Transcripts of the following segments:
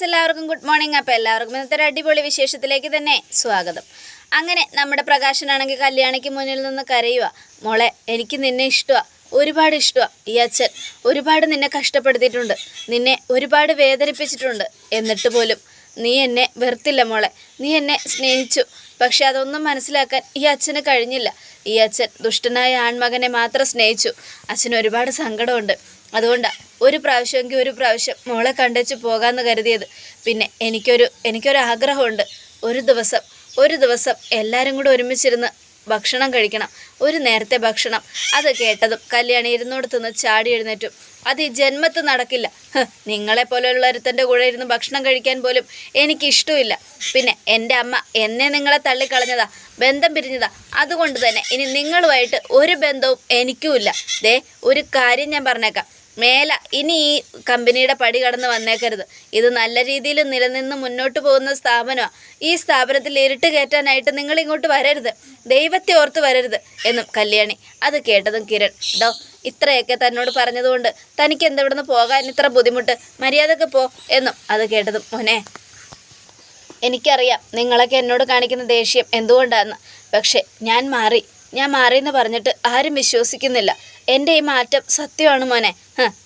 Friends എല്ലാവർക്കും good morning അപ്പോൾ എല്ലാവർക്കും ഇന്നത്തെ ഒരു അടിപൊളി വിശേഷത്തിലേക്ക് തന്നെ സ്വാഗതം. അങ്ങനെ നമ്മുടെ പ്രകാശനാണെങ്കിൽ കല്യാണിക്ക് മുന്നിൽ നിന്ന് കരയുക മോളെ എനിക്ക് നിന്നെ ഇഷ്ടമാണ് ഒരുപാട് ഇഷ്ടമാണ് ഈ അച്ഛൻ ഒരുപാട് നിന്നെ കഷ്ടപ്പെടുത്തിയിട്ടുണ്ട്. നിന്നെ ഒരുപാട് വേദനിപ്പിച്ചിട്ടുണ്ട്. എന്നിട്ട് പോലും നീ എന്നെ വെറുത്തില്ല മോളെ. നീ എന്നെ സ്നേഹിച്ചു. പക്ഷെ അതൊന്നും മനസ്സിലാക്കാൻ ഈ അച്ഛന് കഴിഞ്ഞില്ല. ഈ അച്ഛൻ ദുഷ്ടനായ ആൺമകനെ മാത്രം സ്നേഹിച്ചു. അച്ഛന് ഒരുപാട് സങ്കടമുണ്ട്. അതുകൊണ്ടാണ് ഒരു പ്രാവശ്യമെങ്കിൽ ഒരു പ്രാവശ്യം മോളെ കണ്ടേച്ച് പോകാമെന്ന് കരുതിയത്. പിന്നെ എനിക്കൊരു എനിക്കൊരു ആഗ്രഹമുണ്ട് ഒരു ദിവസം ഒരു ദിവസം എല്ലാവരും കൂടെ ഒരുമിച്ചിരുന്ന് ഭക്ഷണം കഴിക്കണം. ഒരു നേരത്തെ ഭക്ഷണം. അത് കേട്ടതും കല്യാണി ഇരുന്നോടത്തുനിന്ന് ചാടി എഴുന്നേറ്റും. അത് ഈ ജന്മത്ത് നടക്കില്ല. നിങ്ങളെ പോലെയുള്ള ഒരുത്തന്റെ കൂടെ ഇരുന്ന് ഭക്ഷണം കഴിക്കാൻ പോലും എനിക്കിഷ്ടമില്ല. പിന്നെ എന്റെ അമ്മ എന്നെ നിങ്ങളെ തള്ളിക്കളഞ്ഞതാ ബന്ധം പിരിഞ്ഞതാ. അതുകൊണ്ട് തന്നെ ഇനി നിങ്ങളുമായിട്ട് ഒരു ബന്ധവും എനിക്കുമില്ല. ദേ ഒരു കാര്യം ഞാൻ പറഞ്ഞേക്കാം. മേല. ഇനി ഈ കമ്പനിയുടെ പടി കടന്ന് വന്നേക്കരുത്. ഇത് നല്ല രീതിയിൽ നിലനിന്ന് മുന്നോട്ട് പോകുന്ന സ്ഥാപനമാണ് ഈ സ്ഥാപനത്തിൽ ഇരുട്ട് കയറ്റാനായിട്ട് നിങ്ങൾ ഇങ്ങോട്ട് വരരുത്. ദൈവത്തെ ഓർത്ത് വരരുത് എന്നും കല്യാണി. അത് കേട്ടതും കിരൺ. ഡോ ഇത്രയൊക്കെ തന്നോട് പറഞ്ഞതുകൊണ്ട് തനിക്ക് എന്തവിടുന്ന് പോകാൻ ഇത്ര ബുദ്ധിമുട്ട്? മര്യാദയ്ക്ക് പോ എന്നും അത് കേട്ടതും മോനെ. എനിക്കറിയാം നിങ്ങളൊക്കെ എന്നോട് കാണിക്കുന്ന ദേഷ്യം എന്തുകൊണ്ടാണ് പക്ഷേ ഞാൻ മാറി. ഞാൻ മാറിയെന്ന് പറഞ്ഞിട്ട് ആരും വിശ്വസിക്കുന്നില്ല. എന്റെ ഈ മാറ്റം സത്യമാണ് മോനെ.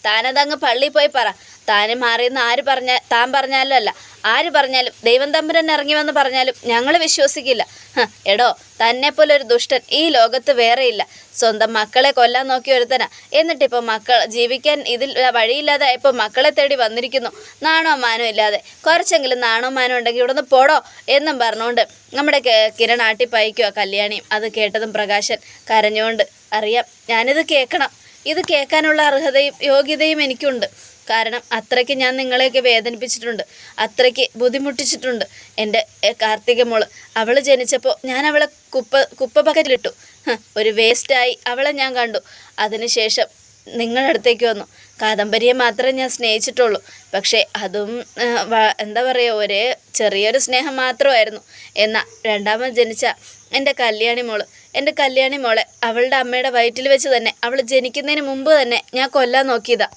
താനതങ്ങ് പള്ളിയിൽ പോയി പറ. താന് മാറിയെന്ന് ആര് പറഞ്ഞ താൻ പറഞ്ഞാലും അല്ല. ആര് പറഞ്ഞാലും ദൈവം തമ്പുരൻ ഇറങ്ങി വന്ന് പറഞ്ഞാലും ഞങ്ങൾ വിശ്വസിക്കില്ല. എടോ തന്നെപ്പോലെ ഒരു ദുഷ്ടൻ ഈ ലോകത്ത് വേറെയില്ല സ്വന്തം മക്കളെ കൊല്ലാൻ നോക്കി ഒരുത്തനാ. എന്നിട്ടിപ്പോൾ മക്കൾ ജീവിക്കാൻ ഇതിൽ വഴിയില്ലാതെ ഇപ്പോൾ മക്കളെ തേടി വന്നിരിക്കുന്നു. നാണോ മാനോ ഇല്ലാതെ. കുറച്ചെങ്കിലും നാണോ മാനോ ഉണ്ടെങ്കിൽ ഇവിടുന്ന് പോടോ എന്നും പറഞ്ഞുകൊണ്ട് നമ്മുടെ കിരൺ ആട്ടിപ്പയക്കുക കല്യാണിയും. അത് കേട്ടതും പ്രകാശൻ കരഞ്ഞുകൊണ്ട് അറിയാം ഞാനിത് കേൾക്കണം ഇത് കേൾക്കാനുള്ള അർഹതയും യോഗ്യതയും എനിക്കുണ്ട്. കാരണം അത്രയ്ക്ക് ഞാൻ നിങ്ങളെയൊക്കെ വേദനിപ്പിച്ചിട്ടുണ്ട്. അത്രയ്ക്ക് ബുദ്ധിമുട്ടിച്ചിട്ടുണ്ട്. എന്റെ കാർത്തിക മോൾ. അവൾ ജനിച്ചപ്പോൾ ഞാൻ അവളെ കുപ്പ കുപ്പ ബക്കറ്റിലിട്ടു ഹ്, ഒരു വേസ്റ്റായി അവളെ ഞാൻ കണ്ടു. അതിനുശേഷം നിങ്ങളുടെ അടുത്തേക്ക് വന്നു. കാദംബരിയെ മാത്രമേ ഞാൻ സ്നേഹിച്ചിട്ടുള്ളൂ. പക്ഷേ അതും എന്താ പറയുക ഒരേ ചെറിയൊരു സ്നേഹം മാത്രമായിരുന്നു. എന്നാൽ രണ്ടാമത് ജനിച്ച എന്റെ കല്യാണി മോൾ. എന്റെ കല്യാണി മോളെ അവളുടെ അമ്മയുടെ വയറ്റിൽ വെച്ച് തന്നെ അവൾ ജനിക്കുന്നതിന് മുമ്പ് തന്നെ ഞാൻ കൊല്ലാൻ നോക്കിയതാ.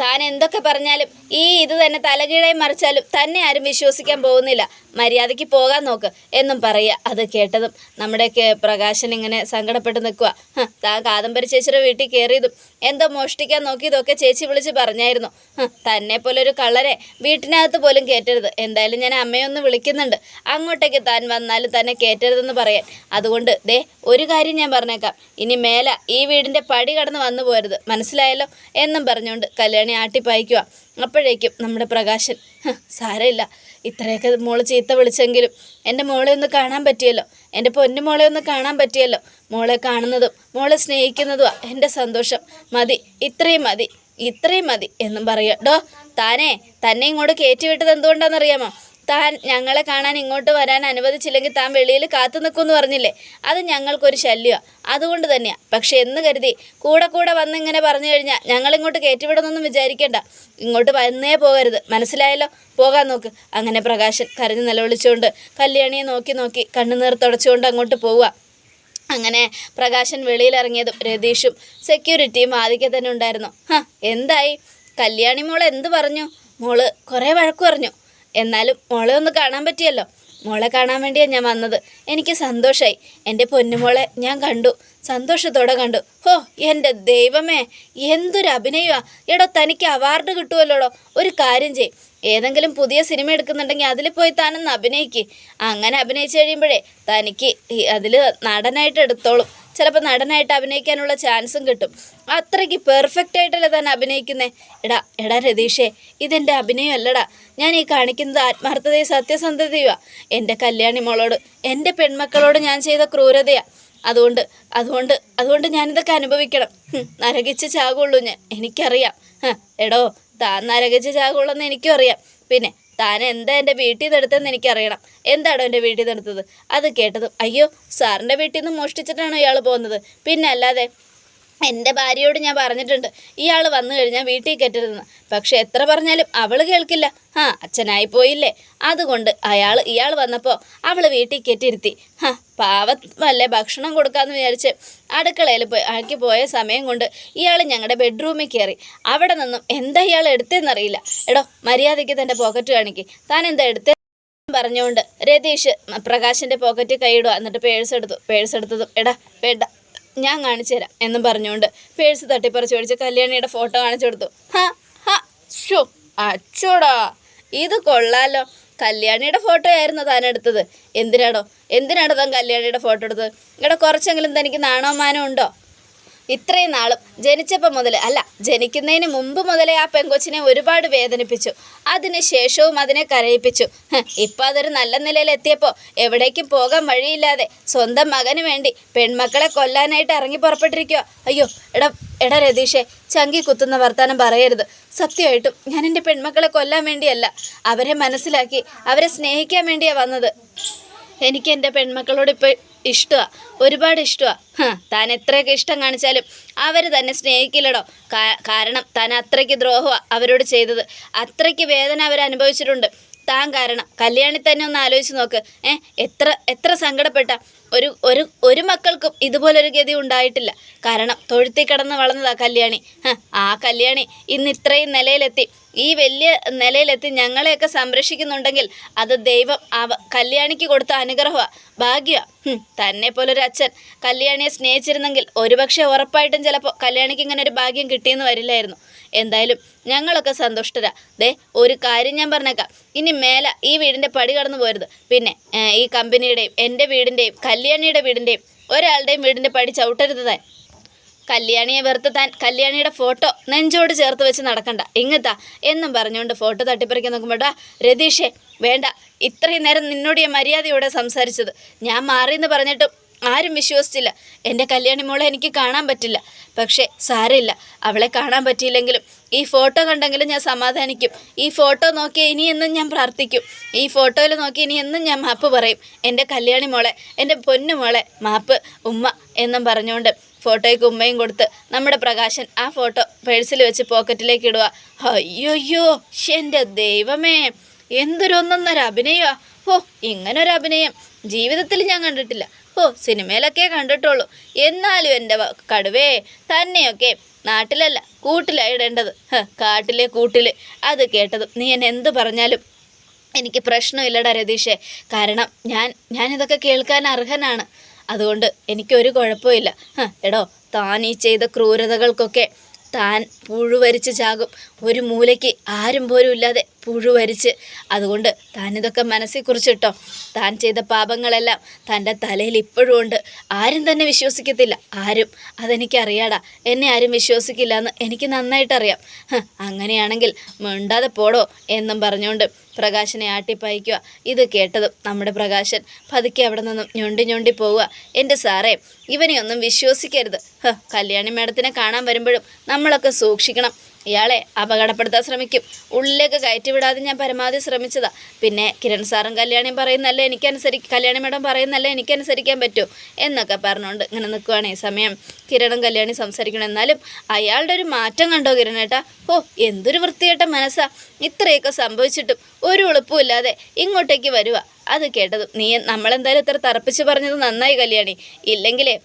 താൻ എന്തൊക്കെ പറഞ്ഞാലും ഈ ഇത് തന്നെ തലകീഴായി മറിച്ചാലും തന്നെ ആരും വിശ്വസിക്കാൻ പോകുന്നില്ല. മര്യാദയ്ക്ക് പോകാൻ നോക്ക് എന്നും പറയുക. അത് കേട്ടതും നമ്മുടെ പ്രകാശൻ ഇങ്ങനെ സങ്കടപ്പെട്ട് നിൽക്കുക. താൻ കാദംബരി ചേച്ചിയുടെ വീട്ടിൽ കയറിയതും എന്തോ മോഷ്ടിക്കാൻ നോക്കിയതൊക്കെ ചേച്ചി വിളിച്ച് പറഞ്ഞായിരുന്നു. തന്നെ പോലെ ഒരു കള്ളരെ വീട്ടിനകത്ത് പോലും കയറ്റരുത്. എന്തായാലും ഞാൻ അമ്മയൊന്ന് വിളിക്കുന്നുണ്ട്. അങ്ങോട്ടേക്ക് താൻ വന്നാലും തന്നെ കയറ്റരുതെന്ന് പറയാൻ. അതുകൊണ്ട് ദേ ഒരു കാര്യം ഞാൻ പറഞ്ഞേക്കാം. ഇനി മേല ഈ വീടിന്റെ പടി കടന്ന് വന്നു പോരുത്. മനസ്സിലായല്ലോ? എന്നും പറഞ്ഞുകൊണ്ട് കല്യാണി ആട്ടിപ്പായിക്കുക. അപ്പോഴേക്കും നമ്മുടെ പ്രകാശൻ സാരമില്ല. ഇത്രയൊക്കെ മോൾ ചീത്ത വിളിച്ചെങ്കിലും എന്റെ മോളെ ഒന്ന് കാണാൻ പറ്റിയല്ലോ. എന്റെ പൊന്നു മോളെ ഒന്ന് കാണാൻ പറ്റിയല്ലോ. മോളെ കാണുന്നതും മോളെ സ്നേഹിക്കുന്നതുമാ എന്റെ സന്തോഷം. മതി ഇത്രയും മതി ഇത്രയും മതി എന്നും പറയുക. ഡോ താനേ തന്നെ ഇങ്ങോട്ട് കയറ്റിവിട്ടത് എന്തുകൊണ്ടാണെന്നറിയാമോ? താൻ ഞങ്ങളെ കാണാൻ ഇങ്ങോട്ട് വരാൻ അനുവദിച്ചില്ലെങ്കിൽ താൻ വെളിയിൽ കാത്തു നിൽക്കുമെന്ന് പറഞ്ഞില്ലേ? അത് ഞങ്ങൾക്കൊരു ശല്യമാണ് അതുകൊണ്ട് തന്നെയാണ് പക്ഷെ എന്ന് കരുതി കൂടെ കൂടെ വന്ന് ഇങ്ങനെ പറഞ്ഞു കഴിഞ്ഞാൽ ഞങ്ങളിങ്ങോട്ട് കയറ്റിവിടുന്നൊന്നും വിചാരിക്കേണ്ട. ഇങ്ങോട്ട് വന്നേ പോകരുത്. മനസ്സിലായല്ലോ? പോകാൻ നോക്ക്. അങ്ങനെ പ്രകാശൻ കരഞ്ഞ് നിലവിളിച്ചുകൊണ്ട് കല്യാണിയെ നോക്കി നോക്കി കണ്ണുനീർ തുടച്ചുകൊണ്ട് അങ്ങോട്ട് പോവുക. അങ്ങനെ പ്രകാശൻ വെളിയിലിറങ്ങിയതും രതീഷും സെക്യൂരിറ്റിയും ആദ്യമൊക്കെ തന്നെ ഉണ്ടായിരുന്നു. ഹ എന്തായി? കല്യാണി മോൾ എന്ത് പറഞ്ഞു? മോൾ കുറേ വഴക്ക് പറഞ്ഞു. എന്നാലും മോളെ ഒന്ന് കാണാൻ പറ്റിയല്ലോ. മോളെ കാണാൻ വേണ്ടിയാണ് ഞാൻ വന്നത്. എനിക്ക് സന്തോഷമായി എന്റെ പൊന്നുമോളെ ഞാൻ കണ്ടു. സന്തോഷത്തോടെ കണ്ടു. ഹോ എന്റെ ദൈവമേ എന്തൊരു അഭിനയമാണ് എടോ തനിക്ക് അവാർഡ് കിട്ടുമല്ലോടോ ഒരു കാര്യം ചെയ്യും. ഏതെങ്കിലും പുതിയ സിനിമ എടുക്കുന്നുണ്ടെങ്കിൽ അതിൽ പോയി താനൊന്ന് അഭിനയിക്ക്. അങ്ങനെ അഭിനയിച്ചു കഴിയുമ്പോഴേ തനിക്ക് അതിൽ നടനായിട്ട് എടുത്തോളും. ചിലപ്പോൾ നടനായിട്ട് അഭിനയിക്കാനുള്ള ചാൻസും കിട്ടും. അത്രയ്ക്ക് പെർഫെക്റ്റ് ആയിട്ടല്ലേ തന്നെ അഭിനയിക്കുന്നേ? എടാ എടാ രതീഷേ ഇതെന്റെ അഭിനയം അല്ലടാ. ഞാൻ ഈ കാണിക്കുന്നത് ആത്മാർത്ഥതയും സത്യസന്ധതയുമാണ് എന്റെ കല്യാണി മോളോട് എന്റെ പെൺമക്കളോട് ഞാൻ ചെയ്ത ക്രൂരതയാ. അതുകൊണ്ട് അതുകൊണ്ട് അതുകൊണ്ട് ഞാനിതൊക്കെ അനുഭവിക്കണം. നരകിച്ച് ചാകുള്ളൂ ഞാൻ. എനിക്കറിയാം. എടോ താൻ നരകിച്ച് ചാകുള്ളൂ എന്ന് എനിക്കും അറിയാം. പിന്നെ താൻ എന്താ എന്റെ വീട്ടിൽ നിന്ന് എടുത്തതെന്ന് എനിക്കറിയണം. എന്താണോ എന്റെ വീട്ടിൽ നിന്ന് എടുത്തത്? അത് കേട്ടതും അയ്യോ സാറിന്റെ വീട്ടിൽ നിന്ന് മോഷ്ടിച്ചിട്ടാണോ ഇയാൾ പോകുന്നത്? പിന്നെ അല്ലാതെ എന്റെ ഭാര്യയോട് ഞാൻ പറഞ്ഞിട്ടുണ്ട് ഇയാൾ വന്നു കഴിഞ്ഞാൽ വീട്ടിൽ കെട്ടരുതെന്ന് പക്ഷെ എത്ര പറഞ്ഞാലും അവൾ കേൾക്കില്ല. ആ അച്ഛനായി പോയില്ലേ. അതുകൊണ്ട് അയാൾ ഇയാൾ വന്നപ്പോൾ അവൾ വീട്ടിൽ കെട്ടിരുത്തി ഹാ പാവമല്ലേ ഭക്ഷണം കൊടുക്കാമെന്ന് വിചാരിച്ച് അടുക്കളയിൽ പോയി. ആക്കി പോയ സമയം കൊണ്ട് ഇയാൾ ഞങ്ങളുടെ ബെഡ്റൂമിൽ കയറി. അവിടെ നിന്നും എന്താ ഇയാൾ എടുത്തതെന്നറിയില്ല. എടോ മര്യാദയ്ക്ക് തന്റെ പോക്കറ്റ് കാണിക്കി. താൻ എന്താ എടുത്തേ പറഞ്ഞുകൊണ്ട് രതീഷ് പ്രകാശിന്റെ പോക്കറ്റ് കൈയിടുക എന്നിട്ട് പേഴ്സ് എടുത്തു പേഴ്സ് എടുത്തതും എടാ വേണ്ട. ഞാൻ കാണിച്ചു തരാം എന്നും പറഞ്ഞുകൊണ്ട് പേഴ്സ് തട്ടിപ്പറിച്ച് മേടിച്ച് കല്യാണിയുടെ ഫോട്ടോ കാണിച്ചു കൊടുത്തു. ഹാ ഹാ ഷോ അച്ചോടാ. ഇത് കൊള്ളാലോ. കല്യാണിയുടെ ഫോട്ടോ ആയിരുന്നു താൻ എടുത്തത്. എന്തിനാടോ? എന്തിനാണോ താൻ കല്യാണിയുടെ ഫോട്ടോ എടുത്തത്? ഇവിടെ കുറച്ചെങ്കിലും തനിക്ക് നാണോ ഉണ്ടോ? ഇത്രയും നാളും ജനിച്ചപ്പോൾ മുതൽ അല്ല ജനിക്കുന്നതിന് മുമ്പ് മുതലേ ആ പെങ്കൊച്ചിനെ ഒരുപാട് വേദനിപ്പിച്ചു. അതിന് ശേഷവും അതിനെ കരയിപ്പിച്ചു. ഇപ്പം അതൊരു നല്ല നിലയിൽ എത്തിയപ്പോൾ എവിടേക്കും പോകാൻ വഴിയില്ലാതെ സ്വന്തം മകന് വേണ്ടി പെൺമക്കളെ കൊല്ലാനായിട്ട് ഇറങ്ങി പുറപ്പെട്ടിരിക്കുക അയ്യോ എടാ എടാ രതീഷേ ചങ്കി കുത്തുന്ന വർത്താനം പറയരുത്. സത്യമായിട്ടും ഞാൻ എന്റെ പെൺമക്കളെ കൊല്ലാൻ വേണ്ടിയല്ല അവരെ മനസ്സിലാക്കി അവരെ സ്നേഹിക്കാൻ വേണ്ടിയാണ് വന്നത്. എനിക്ക് എന്റെ പെൺമക്കളോട് ഇപ്പോൾ ഇഷ്ടമാണ് ഒരുപാട് ഇഷ്ടമാണ് താൻ എത്രയൊക്കെ ഇഷ്ടം കാണിച്ചാലും അവർ തന്നെ സ്നേഹിക്കില്ലടോ. കാരണം താൻ അത്രയ്ക്ക് ദ്രോഹമാണ് അവരോട് ചെയ്തത്. അത്രയ്ക്ക് വേദന അവർ അനുഭവിച്ചിട്ടുണ്ട് താൻ കാരണം. കല്യാണി തന്നെ ഒന്ന് ആലോചിച്ച് നോക്ക്. ഏ എത്ര എത്ര സങ്കടപ്പെട്ട. ഒരു ഒരു ഒരു മക്കൾക്കും ഇതുപോലൊരു ഗതി ഉണ്ടായിട്ടില്ല. കാരണം തൊഴുത്തി കിടന്ന് വളർന്നതാ കല്യാണി. ആ കല്യാണി ഇന്ന് ഇത്രയും നിലയിലെത്തി. ഈ വലിയ നിലയിലെത്തി ഞങ്ങളെയൊക്കെ സംരക്ഷിക്കുന്നുണ്ടെങ്കിൽ അത് ദൈവം അവ കല്യാണിക്ക് കൊടുത്ത അനുഗ്രഹമാണ് ഭാഗ്യമാണ് തന്നെ പോലൊരു അച്ഛൻ. കല്യാണിയെ സ്നേഹിച്ചിരുന്നെങ്കിൽ ഒരുപക്ഷെ ഉറപ്പായിട്ടും ചിലപ്പോൾ കല്യാണിക്ക് ഇങ്ങനെ ഒരു ഭാഗ്യം കിട്ടിയെന്ന് വരില്ലായിരുന്നു. എന്തായാലും ഞങ്ങളൊക്കെ സന്തുഷ്ടരാ. ദേ ഒരു കാര്യം ഞാൻ പറഞ്ഞേക്കാം. ഇനി മേലെ ഈ വീടിന്റെ പടി കടന്നു പോരുത്. പിന്നെ ഈ കമ്പനിയുടെയും എന്റെ വീടിന്റെയും കല്യാണിയുടെ വീടിന്റെയും ഒരാളുടെയും വീടിന്റെ പടി ചവിട്ടരുത് താൻ. കല്യാണിയെ വെറുത്ത് താൻ കല്യാണിയുടെ ഫോട്ടോ നെഞ്ചോട് ചേർത്ത് വെച്ച് നടക്കണ്ട. ഇങ്ങത്താ എന്നും പറഞ്ഞുകൊണ്ട് ഫോട്ടോ തട്ടിപ്പറിക്കാൻ നോക്കുമ്പോട്ടാ രതീഷേ വേണ്ട. ഇത്രയും നേരം നിന്നോട് ഞാൻ മര്യാദയോടെ സംസാരിച്ചത്. ഞാൻ മാറിയെന്ന് പറഞ്ഞിട്ടും ആരും വിശ്വസിച്ചില്ല. എന്റെ കല്യാണി മോളെ എനിക്ക് കാണാൻ പറ്റില്ല. പക്ഷേ സാരമില്ല. അവളെ കാണാൻ പറ്റിയില്ലെങ്കിലും ഈ ഫോട്ടോ കണ്ടെങ്കിലും ഞാൻ സമാധാനിക്കും. ഈ ഫോട്ടോ നോക്കി ഇനിയെന്നും ഞാൻ പ്രാർത്ഥിക്കും. ഈ ഫോട്ടോയിൽ നോക്കി ഇനിയെന്നും ഞാൻ മാപ്പ് പറയും. എന്റെ കല്യാണി മോളെ എന്റെ പൊന്നു മോളെ മാപ്പ് ഉമ്മ എന്നും പറഞ്ഞുകൊണ്ട് ഫോട്ടോയ്ക്ക് ഉമ്മയും കൊടുത്ത് നമ്മുടെ പ്രകാശൻ ആ ഫോട്ടോ പേഴ്സിൽ വെച്ച് പോക്കറ്റിലേക്ക് ഇടുക. അയ്യോയ്യോ എന്റെ ദൈവമേ എന്തൊരൊന്നൊന്നര അഭിനയോ ഓ ഇങ്ങനൊരു അഭിനയം ജീവിതത്തിൽ ഞാൻ കണ്ടിട്ടില്ല. ഓ സിനിമയിലൊക്കെ കണ്ടിട്ടുള്ളൂ. എന്നാലും എന്റെ കടുവേ തന്നെയൊക്കെ നാട്ടിലല്ല കൂട്ടിലാണ് കാട്ടിലെ കൂട്ടിൽ അത് കേട്ടതും നീ എന്നെ എന്ത് പറഞ്ഞാലും എനിക്ക് പ്രശ്നമില്ലടാ രതീഷേ. കാരണം ഞാൻ ഞാനിതൊക്കെ കേൾക്കാൻ അർഹനാണ്. അതുകൊണ്ട് എനിക്കൊരു കുഴപ്പമില്ല. എടോ താൻ ഈ ചെയ്ത ക്രൂരതകൾക്കൊക്കെ താൻ പുഴുവരിച്ച് ചാകും. ഒരു മൂലയ്ക്ക് ആരും പോലും ഇല്ലാതെ പുഴുവരിച്ച്. അതുകൊണ്ട് താൻ ഇതൊക്കെ മനസ്സിൽ കുറിച്ചിട്ടോ. താൻ ചെയ്ത പാപങ്ങളെല്ലാം തന്റെ തലയിൽ ഇപ്പോഴും ഉണ്ട്. ആരും തന്നെ വിശ്വസിക്കത്തില്ല. ആരും അതെനിക്കറിയാടാ. എന്നെ ആരും വിശ്വസിക്കില്ല എന്ന് എനിക്ക് നന്നായിട്ടറിയാം. അങ്ങനെയാണെങ്കിൽ മിണ്ടാതെ പോടോ എന്നും പറഞ്ഞുകൊണ്ട് പ്രകാശനെ ആട്ടിപ്പായിക്കുക. ഇത് കേട്ടതും നമ്മുടെ പ്രകാശൻ പതുക്കെ അവിടെ നിന്നും ഞൊണ്ടി ഞൊണ്ടി പോവുക. എന്റെ സാറേ ഇവനെയൊന്നും വിശ്വസിക്കരുത്. കല്യാണി മേഡത്തിനെ കാണാൻ വരുമ്പോഴും നമ്മളൊക്കെ സൂക്ഷിക്കണം. ഇയാളെ അപകടപ്പെടുത്താൻ ശ്രമിക്കും. ഉള്ളിലേക്ക് കയറ്റിവിടാതെ ഞാൻ പരമാവധി ശ്രമിച്ചതാ. പിന്നെ കിരൺ സാറും കല്യാണിയും പറയുന്നല്ലേ എനിക്കനുസരി കല്യാണി മേഡം പറയുന്നല്ലേ എനിക്കനുസരിക്കാൻ പറ്റൂ എന്നൊക്കെ പറഞ്ഞുകൊണ്ട് ഇങ്ങനെ നിൽക്കുവാണ് ഈ സമയം. കിരണും കല്യാണി സംസാരിക്കണം. എന്നാലും അയാളുടെ ഒരു മാറ്റം കണ്ടോ കിരണേട്ടാ? ഓ എന്തൊരു വൃത്തിയേട്ട മനസ്സാ. ഇത്രയൊക്കെ സംഭവിച്ചിട്ടും ഒരു ഉളുപ്പുമില്ലാതെ ഇങ്ങോട്ടേക്ക് വരുക അത് കേട്ടതും നീ നമ്മളെന്തായാലും ഇത്ര തറപ്പിച്ച് പറഞ്ഞത് നന്നായി കല്യാണി. ഇല്ലെങ്കിലേ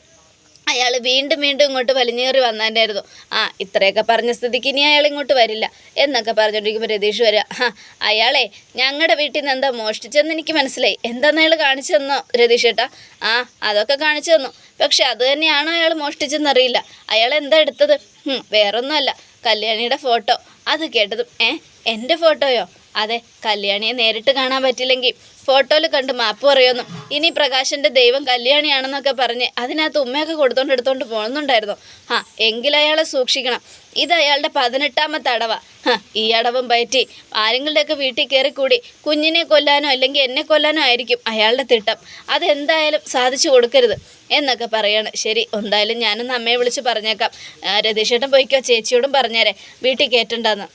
അയാൾ വീണ്ടും വീണ്ടും ഇങ്ങോട്ട് വലിഞ്ഞേറി വന്നതിന്റെയായിരുന്നു ആ ഇത്രയൊക്കെ പറഞ്ഞ സ്ഥിതിക്ക് ഇനി അയാൾ ഇങ്ങോട്ട് വരില്ല എന്നൊക്കെ പറഞ്ഞുകൊണ്ടിരിക്കുമ്പോൾ രതീഷ് വരിക. ആ അയാളെ ഞങ്ങളുടെ വീട്ടിൽ നിന്ന് എന്താ മോഷ്ടിച്ചെന്ന് എനിക്ക് മനസ്സിലായി. എന്താന്ന് അയാൾ കാണിച്ചു തന്നോ രതീഷ് ചേട്ടാ ആ അതൊക്കെ കാണിച്ചു തന്നു. പക്ഷെ അത് തന്നെയാണോ അയാൾ മോഷ്ടിച്ചെന്നറിയില്ല അയാൾ എന്താ എടുത്തത്? വേറൊന്നുമല്ല. കല്യാണിയുടെ ഫോട്ടോ. അത് കേട്ടതും ഏ എന്റെ ഫോട്ടോയോ? അതെ കല്യാണിയെ നേരിട്ട് കാണാൻ പറ്റില്ലെങ്കിൽ ഫോട്ടോയിൽ കണ്ട് മാപ്പ് പറയുമെന്നു ഇനി പ്രകാശന്റെ ദൈവം കല്യാണിയാണെന്നൊക്കെ പറഞ്ഞ് അതിനകത്ത് ഉമ്മയൊക്കെ കൊടുത്തോണ്ട് എടുത്തോണ്ട് പോകുന്നുണ്ടായിരുന്നു ആ എങ്കിൽ അയാളെ സൂക്ഷിക്കണം. ഇത് അയാളുടെ പതിനെട്ടാമത്തെ അടവ ഈ അടവും പയറ്റി ആരെങ്കിലുടെയൊക്കെ വീട്ടിൽ കയറി കൂടി കുഞ്ഞിനെ കൊല്ലാനോ അല്ലെങ്കിൽ എന്നെ കൊല്ലാനോ ആയിരിക്കും അയാളുടെ തിട്ടം. അതെന്തായാലും സാധിച്ചു കൊടുക്കരുത് എന്നൊക്കെ പറയാണ്. ശരി എന്തായാലും ഞാനൊന്ന് അമ്മയെ വിളിച്ച് പറഞ്ഞേക്കാം. രതീഷേട്ടൻ പോയിക്കോ ചേച്ചിയോടും പറഞ്ഞേരെ. വീട്ടിൽ കയറ്റണ്ടെന്ന്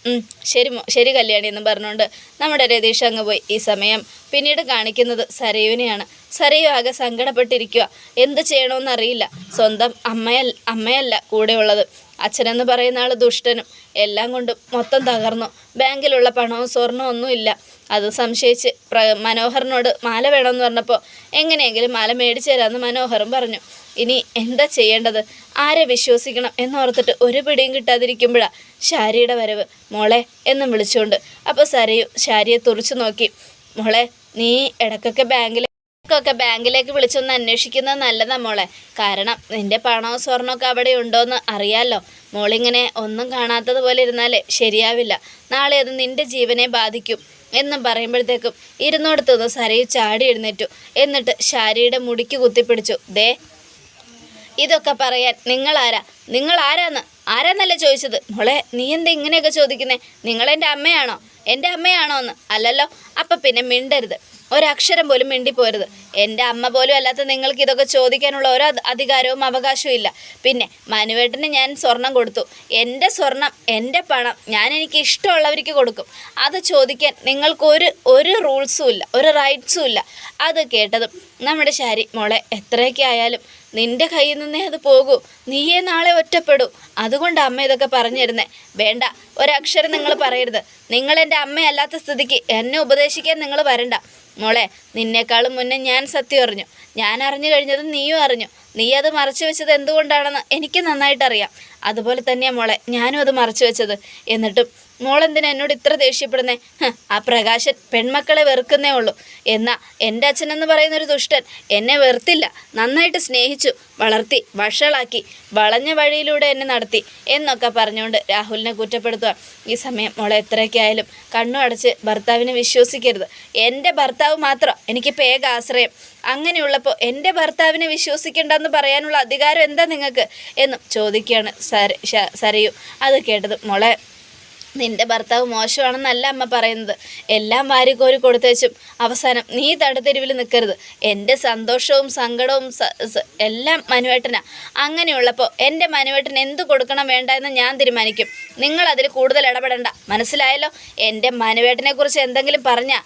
ശരി ശരി കല്യാണി എന്നും പറഞ്ഞുകൊണ്ട് നമ്മുടെ രതീഷ് അങ്ങ് പോയി. ഈ സമയം പിന്നീട് കാണിക്കുന്നത് സരയുവിനെയാണ്. സരയു ആകെ സങ്കടപ്പെട്ടിരിക്കുക എന്ത് ചെയ്യണമെന്നറിയില്ല സ്വന്തം അമ്മയല്ല അമ്മയല്ല കൂടെയുള്ളത്. അച്ഛനെന്ന് പറയുന്ന ആൾ ദുഷ്ടനും. എല്ലാം കൊണ്ടും മൊത്തം തകർന്നു. ബാങ്കിലുള്ള പണവും സ്വർണവും ഒന്നുമില്ല അത് സംശയിച്ച് പ്ര മനോഹറിനോട് മാല വേണമെന്ന് പറഞ്ഞപ്പോൾ എങ്ങനെയെങ്കിലും മാല മേടിച്ചു തരാമെന്ന് മനോഹറും പറഞ്ഞു. ഇനി എന്താ ചെയ്യേണ്ടത്? ആരെ വിശ്വസിക്കണം എന്നോർത്തിട്ട് ഒരു പിടിയും കിട്ടാതിരിക്കുമ്പോഴാണ് ശാരിയുടെ വരവ്. മോളെ എന്നും വിളിച്ചുകൊണ്ട് അപ്പോൾ സരയു ശാരിയെ തുറച്ചു നോക്കി. മോളെ നീ ഇടക്കൊക്കെ ബാങ്കിൽ ഒക്കെ ബാങ്കിലേക്ക് വിളിച്ചൊന്ന് അന്വേഷിക്കുന്നത് നല്ലതാ മോളെ. കാരണം നിന്റെ പണവും സ്വർണമൊക്കെ അവിടെ ഉണ്ടോയെന്ന് അറിയാലോ. മോളിങ്ങനെ ഒന്നും കാണാത്തതുപോലെ ഇരുന്നാൽ ശരിയാവില്ല. നാളെ അത് നിന്റെ ജീവനെ ബാധിക്കും എന്നും പറയുമ്പോഴത്തേക്കും ഇരുന്നോടത്തുനിന്ന് സരയു ചാടി എഴുന്നേറ്റു. എന്നിട്ട് ശാരിയുടെ മുടിക്ക് കുത്തിപ്പിടിച്ചു. ദേ ഇതൊക്കെ പറയാൻ നിങ്ങളാരാ? നിങ്ങളാരാന്ന് ആരാന്നല്ലേ ചോദിച്ചത്? മോളെ നീ എന്താ ഇങ്ങനെയൊക്കെ ചോദിക്കുന്നേ? നിങ്ങൾ എന്റെ അമ്മയാണോ? എന്റെ അമ്മയാണോ എന്ന്? അല്ലല്ലോ അപ്പം പിന്നെ മിണ്ടരുത്. ഒരക്ഷരം പോലും മിണ്ടിപ്പോരുത്. എന്റെ അമ്മ പോലും അല്ലാത്ത നിങ്ങൾക്ക് ഇതൊക്കെ ചോദിക്കാനുള്ള ഓരോ അധികാരവും അവകാശവും ഇല്ല. പിന്നെ മനുവേട്ടന് ഞാൻ സ്വർണം കൊടുത്തു. എന്റെ സ്വർണം എന്റെ പണം ഞാൻ എനിക്ക് ഇഷ്ടമുള്ളവർക്ക് കൊടുക്കും. അത് ചോദിക്കാൻ നിങ്ങൾക്ക് ഒരു ഒരു റൂൾസും ഇല്ല ഒരു റൈറ്റ്സും ഇല്ല. അത് കേട്ടതും നമ്മുടെ ശാരി മോളെ എത്രയൊക്കെ ആയാലും നിന്റെ കയ്യിൽ നിന്നേ അത് പോകൂ. നീയേ നാളെ ഒറ്റപ്പെടൂ. അതുകൊണ്ട് അമ്മ ഇതൊക്കെ പറഞ്ഞിരുന്നേ. വേണ്ട ഒരക്ഷരം നിങ്ങൾ പറയരുത്. നിങ്ങൾ എന്റെ അമ്മയല്ലാത്ത സ്ഥിതിക്ക് എന്നെ ഉപദേശിക്കാൻ നിങ്ങൾ വരണ്ട. മോളെ നിന്നേക്കാളും മുന്നേ ഞാൻ സത്യം അറിഞ്ഞു. ഞാൻ അറിഞ്ഞു കഴിഞ്ഞത് നീയും അറിഞ്ഞു. നീ അത് മറച്ചു വെച്ചത് എന്തുകൊണ്ടാണെന്ന് എനിക്ക് നന്നായിട്ടറിയാം. അതുപോലെ തന്നെയാണ് മോളെ ഞാനും അത് മറച്ചു വെച്ചത്. എന്നിട്ടും മോളെന്തിനാ എന്നോട് ഇത്ര ദേഷ്യപ്പെടുന്നേ? ആ പ്രകാശൻ പെൺമക്കളെ വെറുക്കുന്നേ ഉള്ളൂ. എന്നാ എന്റെ അച്ഛനെന്ന് പറയുന്നൊരു ദുഷ്ടൻ എന്നെ വെറുത്തില്ല. നന്നായിട്ട് സ്നേഹിച്ചു വളർത്തി വഷളാക്കി വളഞ്ഞ വഴിയിലൂടെ എന്നെ നടത്തി എന്നൊക്കെ പറഞ്ഞുകൊണ്ട് രാഹുലിനെ കുറ്റപ്പെടുത്തുക ഈ സമയം മോളെ എത്രയൊക്കെ ആയാലും കണ്ണു അടച്ച് ഭർത്താവിനെ വിശ്വസിക്കരുത്. എന്റെ ഭർത്താവ് മാത്രം എനിക്ക് പേക ആശ്രയം. അങ്ങനെയുള്ളപ്പോൾ എന്റെ ഭർത്താവിനെ വിശ്വസിക്കേണ്ടെന്ന് പറയാനുള്ള അധികാരം എന്താ നിങ്ങൾക്ക്? എന്നും ചോദിക്കുകയാണ് സരയു. അത് കേട്ടത് മോളെ നിന്റെ ഭർത്താവ് മോശമാണെന്നല്ല അമ്മ പറയുന്നത്. എല്ലാം വാരിക്കോരി കൊടുത്തേച്ചും അവസാനം നീ തടുത്തെരുവിൽ നിൽക്കരുത് എന്റെ സന്തോഷവും സങ്കടവും എല്ലാം മനുവേട്ടനാ. അങ്ങനെയുള്ളപ്പോൾ എന്റെ മനുവേട്ടൻ എന്ത് കൊടുക്കണം വേണ്ട എന്ന് ഞാൻ തീരുമാനിക്കും. നിങ്ങൾ അതിൽ കൂടുതൽ ഇടപെടണ്ട. മനസ്സിലായല്ലോ? എന്റെ മനുവേട്ടനെ കുറിച്ച് എന്തെങ്കിലും പറഞ്ഞാൽ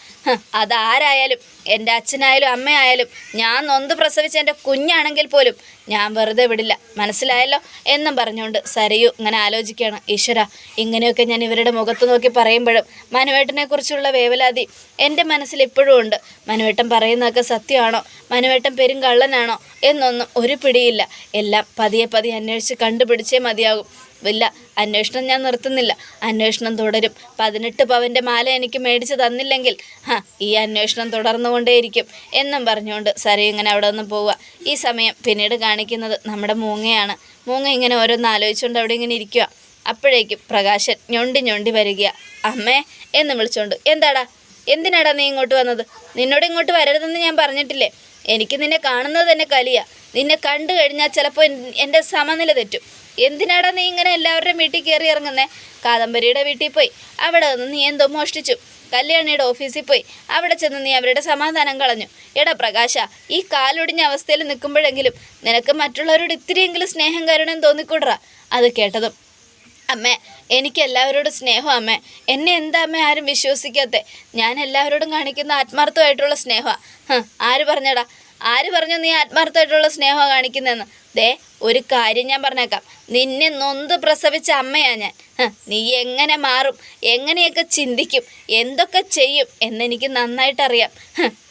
അതാരായാലും എന്റെ അച്ഛനായാലും അമ്മയായാലും ഞാൻ നൊന്ത് പ്രസവിച്ച എന്റെ കുഞ്ഞാണെങ്കിൽ പോലും ഞാൻ വെറുതെ വിടില്ല. മനസ്സിലായല്ലോ? എന്നും പറഞ്ഞുകൊണ്ട് സരയു ഇങ്ങനെ ആലോചിക്കുകയാണ്. ഈശ്വര ഇങ്ങനെയൊക്കെ ഞാൻ ഇവരുടെ മുഖത്ത് നോക്കി പറയുമ്പോഴും മനുവേട്ടനെ കുറിച്ചുള്ള വേവലാതി എന്റെ മനസ്സിൽ ഇപ്പോഴും ഉണ്ട്. മനുവേട്ടൻ പറയുന്നതൊക്കെ സത്യമാണോ? മനുവേട്ടൻ പെരും കള്ളനാണോ എന്നൊന്നും ഒരു പിടിയില്ല. എല്ലാം പതിയെ പതിയെ അന്വേഷിച്ച് കണ്ടുപിടിച്ചേ മതിയാകും. ഇല്ല. അന്വേഷണം ഞാൻ നിർത്തുന്നില്ല. അന്വേഷണം തുടരും. പതിനെട്ട് പവന്റെ മാല എനിക്ക് മേടിച്ച് തന്നില്ലെങ്കിൽ ഹാ ഈ അന്വേഷണം തുടർന്നുകൊണ്ടേയിരിക്കും എന്നും പറഞ്ഞുകൊണ്ട് സരി ഇങ്ങനെ അവിടെ നിന്ന് പോവുക. ഈ സമയം പിന്നീട് കാണിക്കുന്നത് നമ്മുടെ മൂങ്ങയാണ്. മൂങ്ങ ഇങ്ങനെ ഓരോന്ന് ആലോചിച്ചുകൊണ്ട് അവിടെ ഇങ്ങനെ ഇരിക്കുക. അപ്പോഴേക്കും പ്രകാശൻ ഞൊണ്ടി ഞൊണ്ടി വരിക അമ്മേ എന്ന് വിളിച്ചോണ്ട് എന്താടാ? എന്തിനാടാ നീ ഇങ്ങോട്ട് വന്നത്? നിന്നോട് ഇങ്ങോട്ട് വരരുതെന്ന് ഞാൻ പറഞ്ഞിട്ടില്ലേ? എനിക്ക് നിന്നെ കാണുന്നത് തന്നെ കലിയാണ് നിന്നെ കണ്ടു കഴിഞ്ഞാൽ ചിലപ്പോൾ എന്റെ സമനില തെറ്റും. എന്തിനാടാ നീ ഇങ്ങനെ എല്ലാവരുടെയും വീട്ടിൽ കയറി ഇറങ്ങുന്നേ? കാദംബരിയുടെ വീട്ടിൽ പോയി. അവിടെ നിന്ന് നീ എന്തോ മോഷ്ടിച്ചു. കല്യാണിയുടെ ഓഫീസിൽ പോയി. അവിടെ ചെന്ന് നീ അവരുടെ സമാധാനം കളഞ്ഞു. എടാ പ്രകാശ ഈ കാലൊടിഞ്ഞ അവസ്ഥയിൽ നിൽക്കുമ്പോഴെങ്കിലും നിനക്ക് മറ്റുള്ളവരോട് ഇത്തിരിയെങ്കിലും സ്നേഹം കരുണയും തോന്നിക്കൂടറ? അത് കേട്ടതും അമ്മേ എനിക്ക് എല്ലാവരോടും സ്നേഹം അമ്മേ. എന്നെ എന്താ അമ്മ ആരും വിശ്വസിക്കാത്തെ? ഞാൻ എല്ലാവരോടും കാണിക്കുന്ന ആത്മാർത്ഥമായിട്ടുള്ള സ്നേഹമാണ് ആര് പറഞ്ഞടാ? ആര് പറഞ്ഞു നീ ആത്മാർത്ഥമായിട്ടുള്ള സ്നേഹമാണ് കാണിക്കുന്നതെന്ന്? ദേ ഒരു കാര്യം ഞാൻ പറഞ്ഞേക്കാം. നിന്നെ നൊന്ത് പ്രസവിച്ച അമ്മയാണ് ഞാൻ. നീ എങ്ങനെ മാറും? എങ്ങനെയൊക്കെ ചിന്തിക്കും? എന്തൊക്കെ ചെയ്യും? എന്നെനിക്ക് നന്നായിട്ടറിയാം.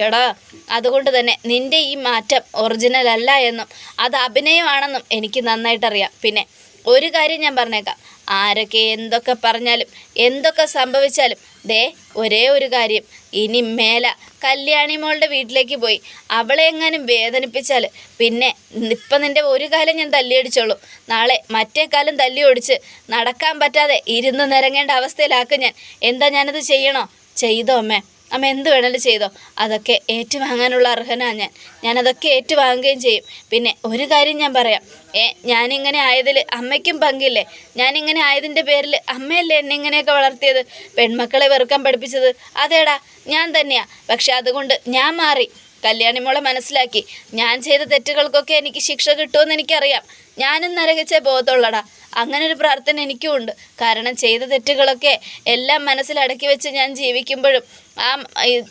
എടാ അതുകൊണ്ട് തന്നെ നിന്റെ ഈ മാറ്റം ഒറിജിനൽ അല്ല എന്നും അത് അഭിനയമാണെന്നും എനിക്ക് നന്നായിട്ടറിയാം. പിന്നെ ഒരു കാര്യം ഞാൻ പറഞ്ഞേക്കാം. ആരൊക്കെ എന്തൊക്കെ പറഞ്ഞാലും എന്തൊക്കെ സംഭവിച്ചാലും ദേ ഒരേ ഒരു കാര്യം. ഇനി മേല കല്യാണി മോളുടെ വീട്ടിലേക്ക് പോയി. അവളെ എങ്ങാനും വേദനിപ്പിച്ചാൽ പിന്നെ ഇപ്പം നിന്റെ ഒരു കാലം ഞാൻ തല്ലിയടിച്ചോളൂ നാളെ മറ്റേ കാലം തല്ലി ഓടിച്ച് നടക്കാൻ പറ്റാതെ ഇരുന്ന് നിരങ്ങേണ്ട അവസ്ഥയിലാക്കും ഞാൻ. എന്താ ഞാനത് ചെയ്യണോ? ചെയ്തോ അമ്മേ. അമ്മ എന്ത് വേണമെങ്കിലും ചെയ്തോ. അതൊക്കെ ഏറ്റുവാങ്ങാനുള്ള അർഹനാണ് ഞാൻ. ഞാനതൊക്കെ ഏറ്റുവാങ്ങുകയും ചെയ്യും. പിന്നെ ഒരു കാര്യം ഞാൻ പറയാം. ഏ ഞാനിങ്ങനെ ആയതിൽ അമ്മയ്ക്കും പങ്കില്ലേ? ഞാനിങ്ങനെ ആയതിന്റെ പേരിൽ അമ്മയല്ലേ എന്നെ ഇങ്ങനെയൊക്കെ വളർത്തിയത്? പെൺമക്കളെ വെറുക്കാൻ പഠിപ്പിച്ചത് അതേടാ ഞാൻ തന്നെയാ. പക്ഷെ അതുകൊണ്ട് ഞാൻ മാറി. കല്യാണി മോളെ മനസ്സിലാക്കി. ഞാൻ ചെയ്ത തെറ്റുകൾക്കൊക്കെ എനിക്ക് ശിക്ഷ കിട്ടുമെന്ന് എനിക്കറിയാം. ഞാനും നരകിച്ചേ പോകത്തുള്ളടാ. അങ്ങനെ ഒരു പ്രാർത്ഥന എനിക്കും ഉണ്ട് കാരണം ചെയ്ത തെറ്റുകളൊക്കെ എല്ലാം മനസ്സിലടക്കി വെച്ച് ഞാൻ ജീവിക്കുമ്പോഴും ആ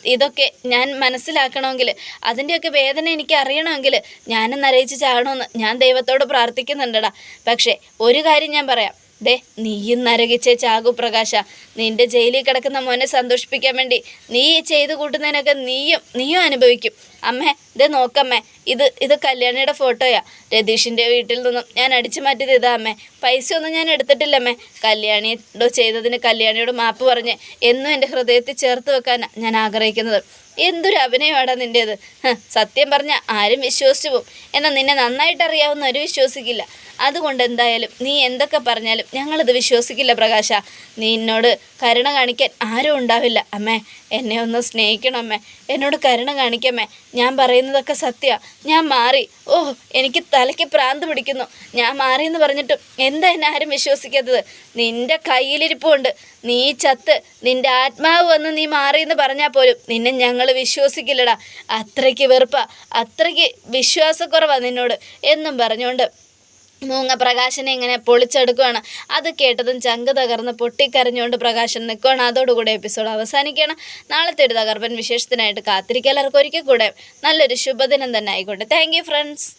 ഇതൊക്കെ ഞാൻ മനസ്സിലാക്കണമെങ്കിൽ അതിന്റെയൊക്കെ വേദന എനിക്ക് അറിയണമെങ്കിൽ ഞാനും നരയിച്ച് ചാടണമെന്ന് ഞാൻ ദൈവത്തോട് പ്രാർത്ഥിക്കുന്നുണ്ടടാ. പക്ഷേ ഒരു കാര്യം ഞാൻ പറയാം. ദേ നീയും നരകിച്ചേ ചാകു പ്രകാശ. നിന്റെ ജയിലിൽ കിടക്കുന്ന മോനെ സന്തോഷിപ്പിക്കാൻ വേണ്ടി നീ ചെയ്തു കൂട്ടുന്നതിനൊക്കെ നീയും നീയും അനുഭവിക്കും. അമ്മേ ഇത് നോക്കമ്മേ ഇത് ഇത് കല്യാണിയുടെ ഫോട്ടോയാ. രതീഷിന്റെ വീട്ടിൽ നിന്നും ഞാൻ അടിച്ചു മാറ്റിയത് ഇതാ അമ്മേ. പൈസ ഒന്നും ഞാൻ എടുത്തിട്ടില്ലമ്മേ. കല്യാണിയോട് ചെയ്തതിന് കല്യാണിയോട് മാപ്പ് പറഞ്ഞ് എന്നും എന്റെ ഹൃദയത്തിൽ ചേർത്ത് വെക്കാനാണ് ഞാൻ ആഗ്രഹിക്കുന്നത്. എന്തൊരു അഭിനയമാടാ നിന്റേത്. സത്യം പറഞ്ഞാൽ ആരും വിശ്വസിച്ചു പോകും എന്നാൽ നിന്നെ നന്നായിട്ട് അറിയാവുന്ന ഒരു വിശ്വസിക്കില്ല. അതുകൊണ്ട് എന്തായാലും നീ എന്തൊക്കെ പറഞ്ഞാലും ഞങ്ങളിത് വിശ്വസിക്കില്ല പ്രകാശ. നീ എന്നോട് കരുണ കാണിക്കാൻ ആരും ഉണ്ടാവില്ല. അമ്മേ എന്നെ ഒന്ന് സ്നേഹിക്കണം അമ്മേ. എന്നോട് കരുണ കാണിക്കമ്മേ. ഞാൻ പറയുന്നതൊക്കെ സത്യ. ഞാൻ മാറി. ഓ എനിക്ക് തലയ്ക്ക് പ്രാന്ത് പിടിക്കുന്നു. ഞാൻ മാറി എന്ന് പറഞ്ഞിട്ടും എന്താ എന്നെ ആരും വിശ്വസിക്കാത്തത്? നിന്റെ കയ്യിലിരിപ്പുണ്ട്. നീ ചത്ത്. നിന്റെ ആത്മാവ് വന്ന് നീ മാറി എന്ന് പറഞ്ഞാൽ പോലും നിന്നെ ഞങ്ങൾ വിശ്വസിക്കില്ലടാ. അത്രയ്ക്ക് വെറുപ്പ. അത്രയ്ക്ക് വിശ്വാസക്കുറവാണ് നിന്നോട് എന്നും പറഞ്ഞുകൊണ്ട്. മൂങ്ങ പ്രകാശനെ ഇങ്ങനെ പൊളിച്ചെടുക്കുകയാണ് അത് കേട്ടതും ചങ്ക് തകർന്ന് പൊട്ടിക്കരഞ്ഞുകൊണ്ട് പ്രകാശൻ നിൽക്കുകയാണ് അതോടുകൂടെ എപ്പിസോഡ് അവസാനിക്കണം നാളത്തെ ഒരു തകർപ്പൻ വിശേഷത്തിനായിട്ട് കാത്തിരിക്കാൻ എല്ലാവർക്കും ഒരിക്കൽ കൂടെ നല്ലൊരു ശുഭദിനം തന്നെ ആയിക്കോട്ടെ. Thank friends